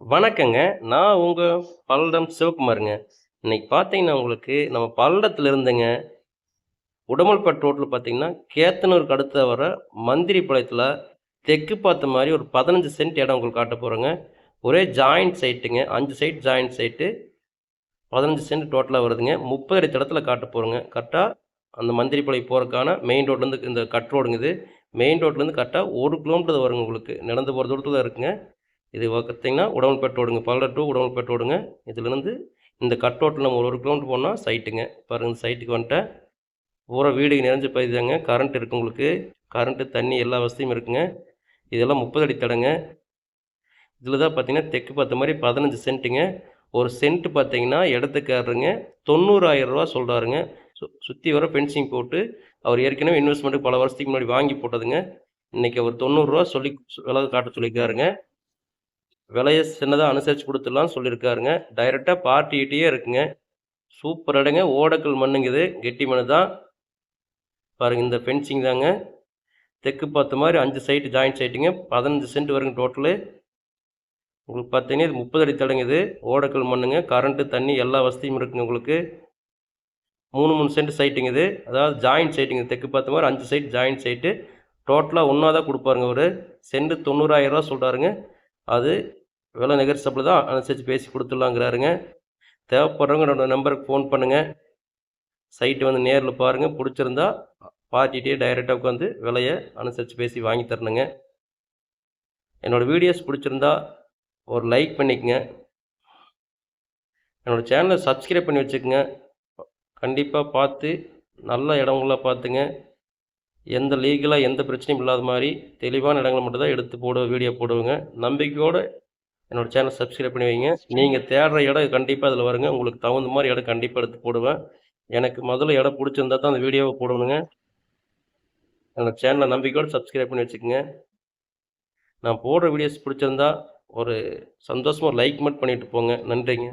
வணக்கங்க. நான் உங்கள் பல்லடம் சிவகுமாருங்க. இன்னைக்கு பார்த்தீங்கன்னா, உங்களுக்கு நம்ம பல்லடத்துல இருந்துங்க, உடமல்பேட் ரோட்டில் பார்த்தீங்கன்னா, கேத்தனூருக்கு அடுத்த வர மந்திரிபாளையத்துல தெற்கு பார்த்த மாதிரி ஒரு 15 சென்ட் இடம் உங்களுக்கு காட்ட போகிறோங்க ஒரே ஜாயிண்ட் சைட்டுங்க. அஞ்சு சைட் ஜாயிண்ட் சைட்டு. 15 சென்ட் டோட்டலாக வருதுங்க. 30 அடி தடத்துல காட்ட போகிறோங்க கரெக்டாக அந்த மந்திரிப்பாளையம் போகிறதுக்கான மெயின் ரோட்லேருந்து இந்த கட் ரோடுங்க இது. மெயின் ரோட்லேருந்து கரெக்டாக ஒரு கிலோமீட்டர் வருங்க உங்களுக்கு. நடந்து போகிற தூரத்தில் இருக்குங்க. இது பார்த்தீங்கன்னா, உடமல்பேட் ரோடுங்க. பல்லடம் டூ உடமல்பேட் ரோடுங்க. இதுலருந்து இந்த கட் நம்ம ஒரு 1 கிலோமீட்டர் போனால் சைட்டுங்க. பாருங்கள் இந்த சைட்டுக்கு வந்துட்டேன். பூரா வீடு நிறைஞ்ச பகுதி தாங்க. கரண்ட் இருக்குது உங்களுக்கு. கரண்ட்டு தண்ணி எல்லா வசதியும் இருக்குங்க. இதெல்லாம் 30 அடி தடங்க. இதில் தான் பார்த்தீங்கன்னா, தெற்கு பார்த்த மாதிரி பதினஞ்சு சென்ட்டுங்க. ஒரு சென்ட் பார்த்தீங்கன்னா, இடத்துக்காரருங்க தொண்ணூறாயிரரூவா சொல்கிறாருங்க சு சுற்றி வர ஃபென்சிங் போட்டு, அவர் ஏற்கனவே இன்வெஸ்ட்மெண்ட்டு பல வருஷத்துக்கு முன்னாடி வாங்கி போட்டதுங்க. இன்றைக்கி அவர் தொண்ணூறுரூவா சொல்லி விலை காட்ட சொல்லியிருக்காருங்க. விலையை சின்னதாக அனுசரித்து குடுத்துடலாம்னு சொல்லியிருக்காருங்க. டைரெக்டாக பார்ட்டிகிட்டே இருக்குங்க. சூப்பர் இடங்க. ஓடக்கல் மண்ணுங்குது கெட்டி மண்ணு தான். பாருங்க இந்த ஃபென்சிங் தாங்க. தெற்கு பார்த்த மாதிரி அஞ்சு சைட்டு ஜாயிண்ட் சைட்டுங்க. 15 சென்ட் வருங்க டோட்டலு. உங்களுக்கு பார்த்தீங்கன்னா, இது 30 அடி தடங்குது ஓடக்கல் மண்ணுங்க. கரண்ட்டு தண்ணி எல்லா வசதியும் இருக்குங்க உங்களுக்கு. 3, 3 சென்ட் சைட்டுங்க இது. அதாவது ஜாயிண்ட் சைட்டுங்க. தெற்கு பார்த்த மாதிரி அஞ்சு சைட் ஜாயிண்ட் சைட்டு. டோட்டலாக ஒன்றா தான் கொடுப்பாருங்க ஒரு சென்ட் தொண்ணூறாயிரம் ரூபா சொல்கிறாருங்க அது வேலை நெகோசியபிள் தான். அனுசரித்து பேசி கொடுத்துடலாங்கிறாருங்க தேவைப்படுறவங்க என்னோட நம்பருக்கு ஃபோன் பண்ணுங்கள் சைட்டு வந்து நேரில் பாருங்கள் பிடிச்சிருந்தா பார்த்துட்டே டைரெக்டாக உட்காந்து விலையை அனுசரித்து பேசி வாங்கி தரணுங்க. என்னோடய வீடியோஸ் பிடிச்சிருந்தா ஒரு லைக் பண்ணிக்கங்க. என்னோட சேனலை சப்ஸ்கிரைப் பண்ணி வச்சுக்கோங்க கண்டிப்பாக பார்த்து நல்ல இடங்களாக பார்த்துங்க. எந்த லீகலாக எந்த பிரச்சனையும் இல்லாத மாதிரி தெளிவான இடங்களை மட்டும் தான் எடுத்து போடுவோம் வீடியோ போடுவேங்க. நம்பிக்கையோடு என்னோட சேனல் சப்ஸ்கிரைப் பண்ணி வைங்க. நீங்கள் தேடுற இடம் கண்டிப்பாக அதில் வருங்க. உங்களுக்கு தகுந்த மாதிரி இடம் கண்டிப்பாக எடுத்து போடுவேன். எனக்கு முதல்ல இடம் பிடிச்சிருந்தா தான் அந்த வீடியோவை போடணுங்க. என்னோடய சேனலை நம்பிக்கையோடு சப்ஸ்கிரைப் பண்ணி வச்சுக்கோங்க நான் போடுற வீடியோஸ் பிடிச்சிருந்தா ஒரு சந்தோஷமாக லைக் மட்டும் பண்ணிட்டு போங்க. நன்றிங்க.